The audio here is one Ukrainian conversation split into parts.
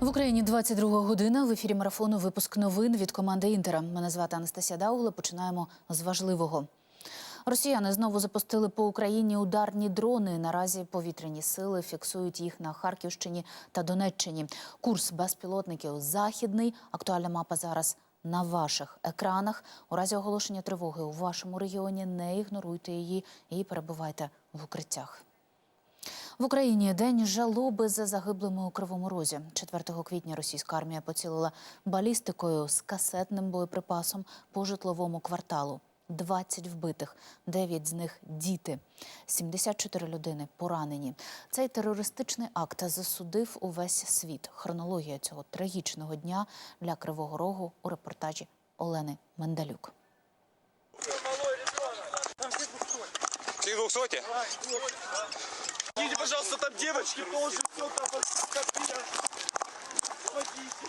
В Україні 22 година. В ефірі марафону випуск новин від команди Інтера. Мене звати Анастасія Даугле. Починаємо з важливого. Росіяни знову запустили по Україні ударні дрони. Наразі повітряні сили фіксують їх на Харківщині та Донеччині. Курс безпілотників західний. Актуальна мапа зараз на ваших екранах. У разі оголошення тривоги у вашому регіоні не ігноруйте її і перебувайте в укриттях. В Україні день жалоби за загиблими у Кривому Розі. 4 квітня російська армія поцілила балістикою з касетним боєприпасом по житловому кварталу. 20 вбитих, 9 з них діти, 74 людини поранені. Цей терористичний акт засудив увесь світ. Хронологія цього трагічного дня для Кривого Рогу у репортажі Олени Мендалюк. Всі двохсоті? Идите, пожалуйста, там девочки тоже все там копия. Помогите.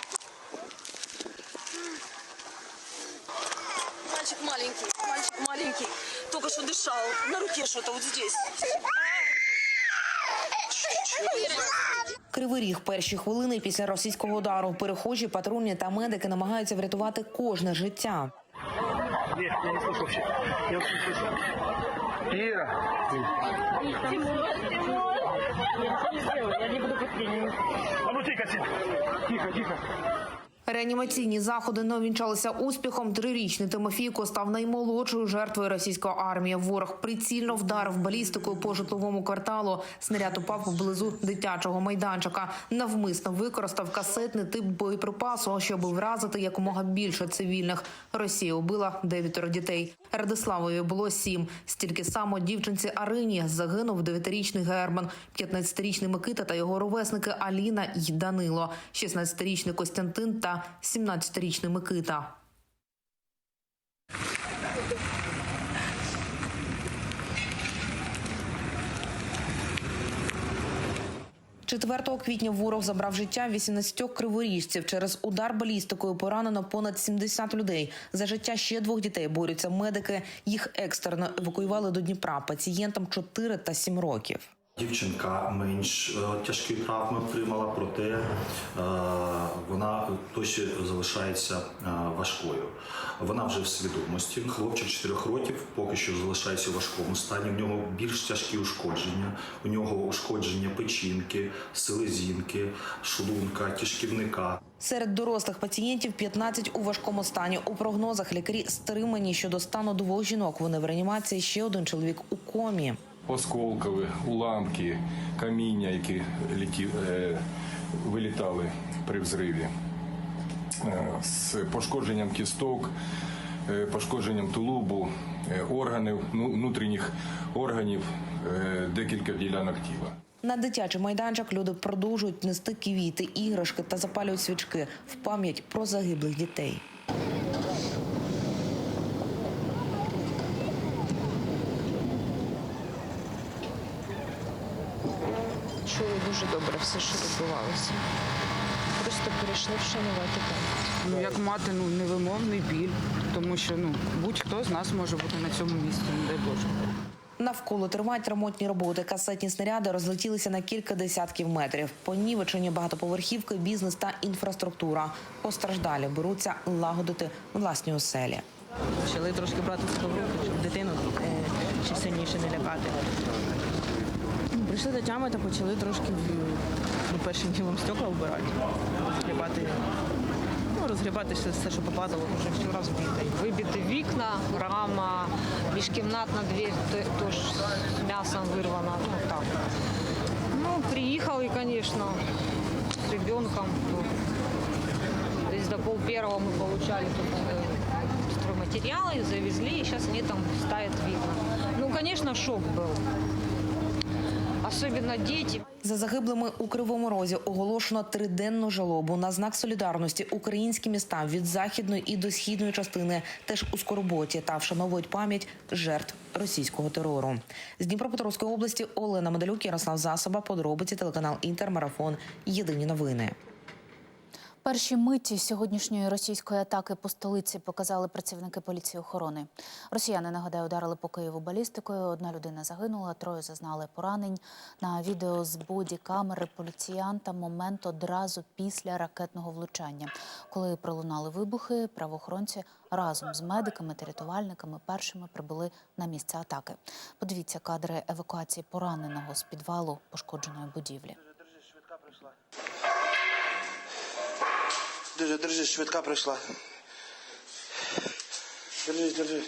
Мальчик маленький, мальчик маленький, только что дышал. На руке что-то вот здесь. Кривий ріг перші хвилини після російського удару. Перехожі, патрульні та медики намагаються врятувати кожне життя. Нет, я не слышу вообще. Я вообще не слышу. Ира! А ну тихо, тихо. Тихо, тихо. Реанімаційні заходи не увінчалися успіхом. Трирічний Тимофійко став наймолодшою жертвою російської армії. Ворог прицільно вдарив балістикою по житловому кварталу. Снаряд упав поблизу дитячого майданчика. Навмисно використав касетний тип боєприпасу, щоб вразити якомога більше цивільних. Росія убила дев'ятеро дітей. Радиславові було сім. Стільки само дівчинці Арині загинув дев'ятирічний Герман, 15-річний Микита та його ровесники Аліна й Данило, 16-річний Костянтин та 17-річний Микита. 4 квітня ворог забрав життя 18 криворіжців. Через удар балістикою поранено понад 70 людей. За життя ще двох дітей борються медики. Їх екстерно евакуювали до Дніпра. Пацієнтам 4 та 7 років. Дівчинка менш е, тяжкі травми отримала, проте е, вона досі залишається е, важкою. Вона вже в свідомості. Хлопчик 4 років поки що залишається у важкому стані. В нього більш тяжкі ушкодження. У нього ушкодження печінки, селезінки, шлунка, кишківника. Серед дорослих пацієнтів 15 у важкому стані. У прогнозах лікарі стримані щодо стану двох жінок. Вони в реанімації. Ще один чоловік у комі. Осколкові, уламки, каміння, які літі, е, вилітали при взриві, е, з пошкодженням кісток, е, пошкодженням тулубу, е, органів, ну, внутрішніх органів, е, декілька ділянок тіла. На дитячий майданчик люди продовжують нести квіти, іграшки та запалюють свічки в пам'ять про загиблих дітей. Все, що відбувалося. Просто перейшли вшанувати пам'ять. Ну, як мати ну, невимовний біль, тому що ну, будь-хто з нас може бути на цьому місці, не дай Боже. Навколо тривають ремонтні роботи. Касетні снаряди розлетілися на кілька десятків метрів. Понівечені багатоповерхівки, бізнес та інфраструктура. Постраждалі беруться лагодити власні оселі. Почали трошки брати в руки, щоб дитину е, ще сильніше не лякати. Прийшли до тями та почали трошки ну, першим ділом стекла вбирати, розгрібати, ну, розгрібати все, все, що попадало, вже всю раз вбити. Вибіти вікна, рама, міжкімнатна двір теж з м'ясом вирвана. Ну так. Ну, приїхали, звісно, з ребенком. Десь до пол первого ми получали тут э, стройматериалы, завезли, и сейчас они там ставят вікна. Ну, звісно, шок був. Особенно діти. За загиблими у Кривому Розі оголошено триденну жалобу на знак солідарності. Українські міста від західної і до східної частини теж у скорботі та вшановують пам'ять жертв російського терору. З Дніпропетровської області Олена Медалюк, Ярослав Засоба, подробиці телеканал Інтермарафон. Єдині новини. Перші миті сьогоднішньої російської атаки по столиці показали працівники поліції охорони. Росіяни, нагадаю, ударили по Києву балістикою. Одна людина загинула, троє зазнали поранень. На відео з боді камери поліціянта момент одразу після ракетного влучання. Коли пролунали вибухи, правоохоронці разом з медиками та рятувальниками першими прибули на місце атаки. Подивіться кадри евакуації пораненого з підвалу пошкодженої будівлі. Держи, держи, швидка прийшла. Держи, держи.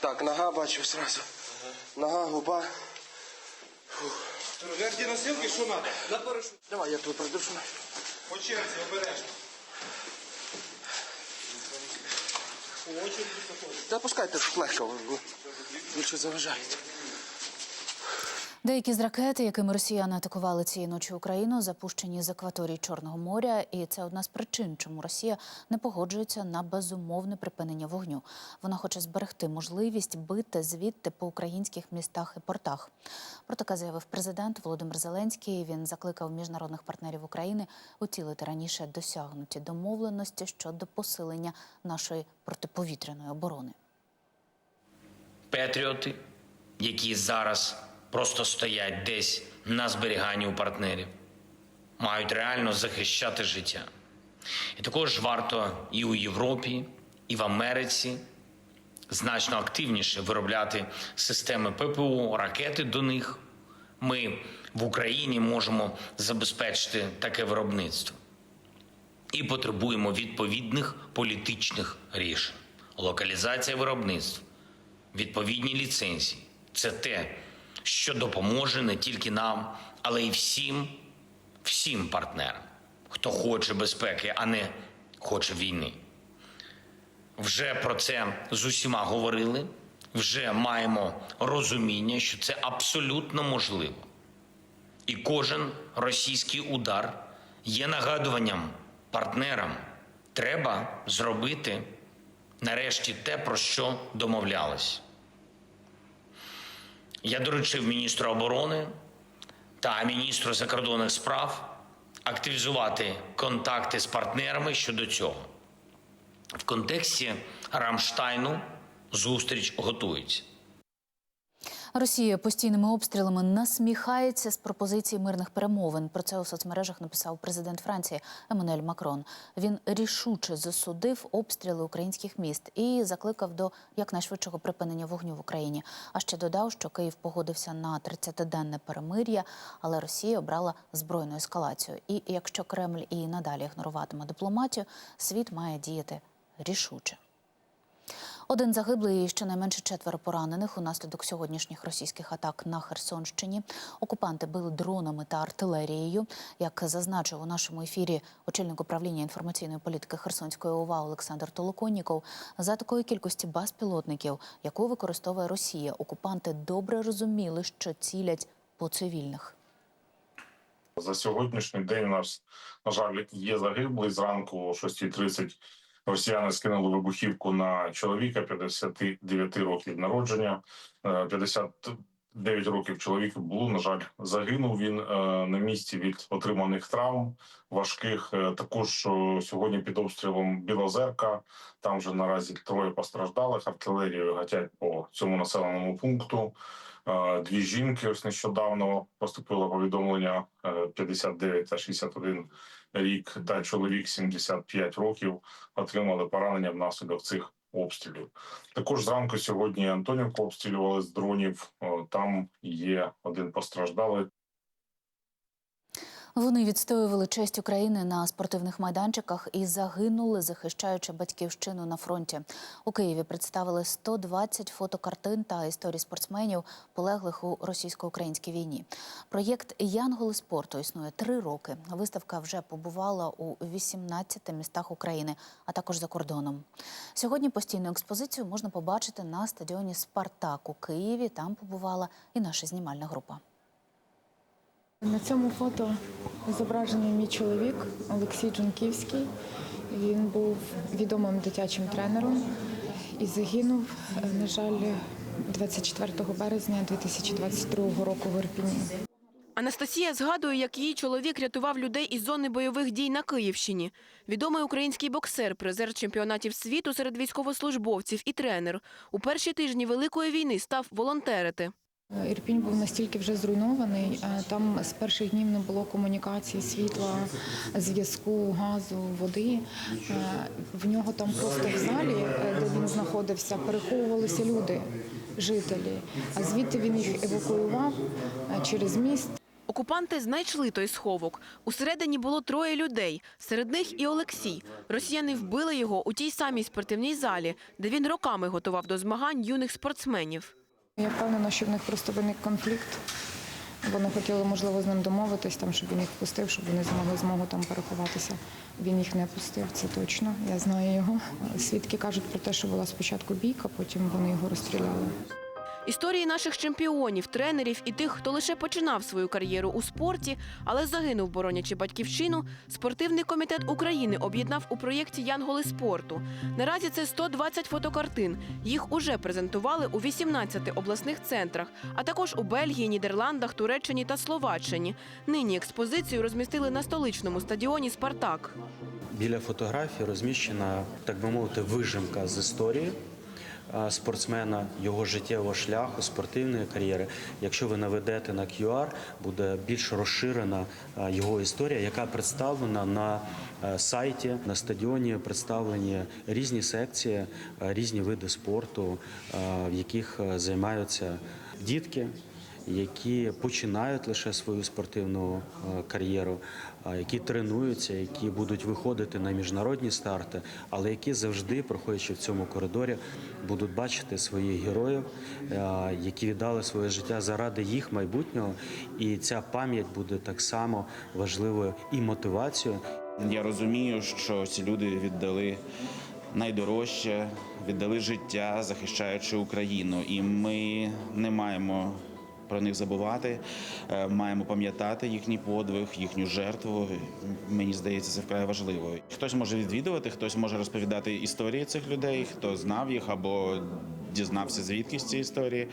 Так, нога бачу сразу. Нога, губа. Жерді носилки, що треба? На парашут. Давай, я тут придержу. По черзі, обережно. Заходить. Та пускайте легко, ви- більше заважаєте. Деякі з ракет, якими росіяни атакували цієї ночі Україну, запущені з акваторії Чорного моря, і це одна з причин, чому Росія не погоджується на безумовне припинення вогню. Вона хоче зберегти можливість бити звідти по українських містах і портах. Про таке заявив президент Володимир Зеленський. Він закликав міжнародних партнерів України утілити раніше досягнуті домовленості щодо посилення нашої протиповітряної оборони. патріоти, які зараз просто стоять десь на зберіганні у партнерів, мають реально захищати життя. І також варто і у Європі, і в Америці значно активніше виробляти системи ППО, ракети до них. Ми в Україні можемо забезпечити таке виробництво і потребуємо відповідних політичних рішень. Локалізація виробництва, відповідні ліцензії це те, що допоможе не тільки нам, але й всім, всім партнерам, хто хоче безпеки, а не хоче війни. Вже про це з усіма говорили, вже маємо розуміння, що це абсолютно можливо. І кожен російський удар є нагадуванням партнерам. Треба зробити нарешті те, про що домовлялись. Я доручив міністру оборони та міністру закордонних справ активізувати контакти з партнерами щодо цього. В контексті Рамштайну зустріч готується. Росія постійними обстрілами насміхається з пропозиції мирних перемовин. Про це у соцмережах написав президент Франції Еммануель Макрон. Він рішуче засудив обстріли українських міст і закликав до якнайшвидшого припинення вогню в Україні. А ще додав, що Київ погодився на 30-денне перемир'я, але Росія обрала збройну ескалацію. І якщо Кремль і надалі ігноруватиме дипломатію, світ має діяти рішуче. Один загиблий і щонайменше четверо поранених унаслідок сьогоднішніх російських атак на Херсонщині. Окупанти били дронами та артилерією. Як зазначив у нашому ефірі очільник управління інформаційної політики Херсонської ОВА Олександр Толоконніков, за такої кількості безпілотників, яку використовує Росія, окупанти добре розуміли, що цілять по цивільних. За сьогоднішній день у нас, на жаль, є загиблий. Зранку о 6.30 росіяни скинули вибухівку на чоловіка 59 років народження. Е, 59 років чоловіку було, на жаль, загинув він е, на місці від отриманих травм важких. Е, Також е, сьогодні під обстрілом Білозерка. Там вже наразі троє постраждалих. Артилерією гатять по цьому населеному пункту. Е, Дві жінки ось нещодавно поступило повідомлення е, 59 та 61 рік та чоловік 75 років отримали поранення внаслідок цих обстрілів. Також зранку сьогодні Антонівку обстрілювали з дронів. Е, Там є один постраждалий. Вони відстоювали честь України на спортивних майданчиках і загинули, захищаючи батьківщину на фронті. У Києві представили 120 фотокартин та історій спортсменів, полеглих у російсько-українській війні. Проєкт Янголи спорту існує три роки. Виставка вже побувала у 18 містах України, а також за кордоном. Сьогодні постійну експозицію можна побачити на стадіоні Спартак у Києві. Там побувала і наша знімальна група. На цьому фото зображений мій чоловік Олексій Джунківський. Він був відомим дитячим тренером і загинув, на жаль, 24 березня 2022 року в Ірпіні. Анастасія згадує, як її чоловік рятував людей із зони бойових дій на Київщині. Відомий український боксер, призер чемпіонатів світу серед військовослужбовців і тренер. У перші тижні Великої війни став волонтерити. Ірпінь був настільки вже зруйнований, е, там з перших днів не було комунікації, світла, зв'язку, газу, води. Е, В нього там просто в залі, е, де він знаходився, переховувалися люди, жителі. А звідти він їх евакуював е, через міст. Окупанти знайшли той сховок. Усередині було троє людей. Серед них і Олексій. Росіяни вбили його у тій самій спортивній залі, де він роками готував до змагань юних спортсменів. Я впевнена, що в них просто виник конфлікт. Вони хотіли, можливо, з ним домовитись, там, щоб він їх пустив, щоб вони змогли змогу там переховатися. Він їх не пустив, це точно. Я знаю його. Свідки кажуть про те, що була спочатку бійка, потім вони його розстріляли. Історії наших чемпіонів, тренерів і тих, хто лише починав свою кар'єру у спорті, але загинув, боронячи батьківщину, спортивний комітет України об'єднав у проєкті Янголи спорту. Наразі це 120 фотокартин. Їх уже презентували у 18 обласних центрах, а також у Бельгії, Нідерландах, Туреччині та Словаччині. Нині експозицію розмістили на столичному стадіоні Спартак. Біля фотографії розміщена, так би мовити, вижимка з історії спортсмена, його життєвого шляху, спортивної кар'єри. Якщо ви наведете на QR, буде більш розширена його історія, яка представлена на е, сайті, на стадіоні представлені різні секції, різні види спорту, в яких е, займаються дітки які починають лише свою спортивну е, кар'єру, які тренуються, які будуть виходити на міжнародні старти, але які завжди, проходячи в цьому коридорі, будуть бачити своїх героїв, е, які віддали своє життя заради їх майбутнього. І ця пам'ять буде так само важливою і мотивацією. Я розумію, що ці люди віддали найдорожче, віддали життя, захищаючи Україну, і ми не маємо. Про них забувати, Е, маємо пам'ятати їхній подвиг, їхню жертву. Мені здається, це вкрай важливо. Хтось може відвідувати, хтось може розповідати історії цих людей, хто знав їх або дізнався звідки з цієї історії,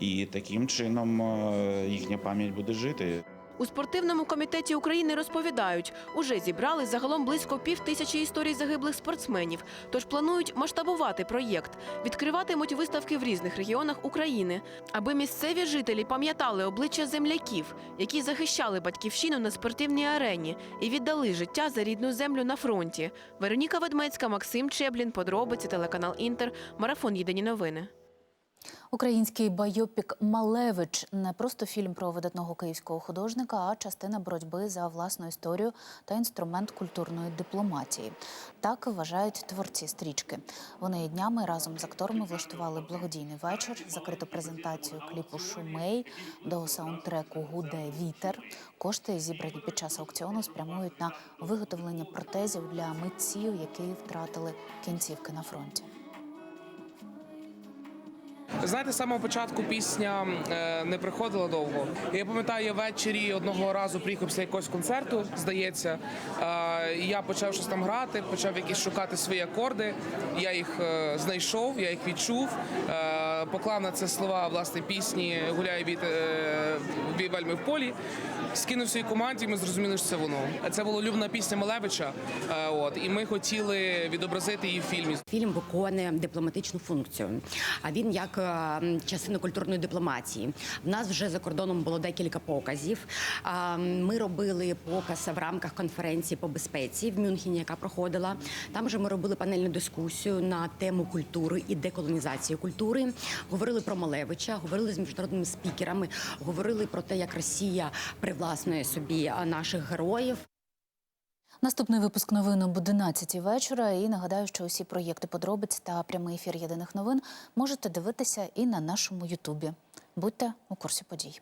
і таким чином е, їхня пам'ять буде жити. У спортивному комітеті України розповідають, уже зібрали загалом близько пів тисячі історій загиблих спортсменів. Тож планують масштабувати проєкт. Відкриватимуть виставки в різних регіонах України, аби місцеві жителі пам'ятали обличчя земляків, які захищали батьківщину на спортивній арені і віддали життя за рідну землю на фронті. Вероніка Ведмецька, Максим Чеблін, подробиці, телеканал Інтер, марафон Єдині новини. Український байопік Малевич не просто фільм про видатного київського художника, а частина боротьби за власну історію та інструмент культурної дипломатії. Так вважають творці стрічки. Вони днями разом з акторами влаштували благодійний вечір, закриту презентацію кліпу Шумей до саундтреку Гуде Вітер. Кошти, зібрані під час аукціону, спрямують на виготовлення протезів для митців, які втратили кінцівки на фронті. Знаєте, з самого початку пісня е, не приходила довго. Я пам'ятаю, я ввечері одного разу приїхав після якогось концерту, здається. Е, я почав щось там грати, почав якісь шукати свої акорди. Я їх е, знайшов, я їх відчув. Поклав на це слова власне пісні Гуляє від е, вельми в полі. Скинув своїй команді, і ми зрозуміли, що це воно. Це була улюблена пісня Малевича. Е, от і ми хотіли відобразити її в фільмі. Фільм виконує дипломатичну функцію. А він як е, частина культурної дипломатії. В нас вже за кордоном було декілька показів. Ми робили показ в рамках конференції по безпеці в Мюнхені, яка проходила. Там же ми робили панельну дискусію на тему культури і деколонізації культури. Говорили про Малевича, говорили з міжнародними спікерами, говорили про те, як Росія привласнює собі наших героїв. Наступний випуск новин об 11 вечора. І нагадаю, що усі проєкти подробиць та прямий ефір єдиних новин можете дивитися і на нашому Ютубі. Будьте у курсі подій.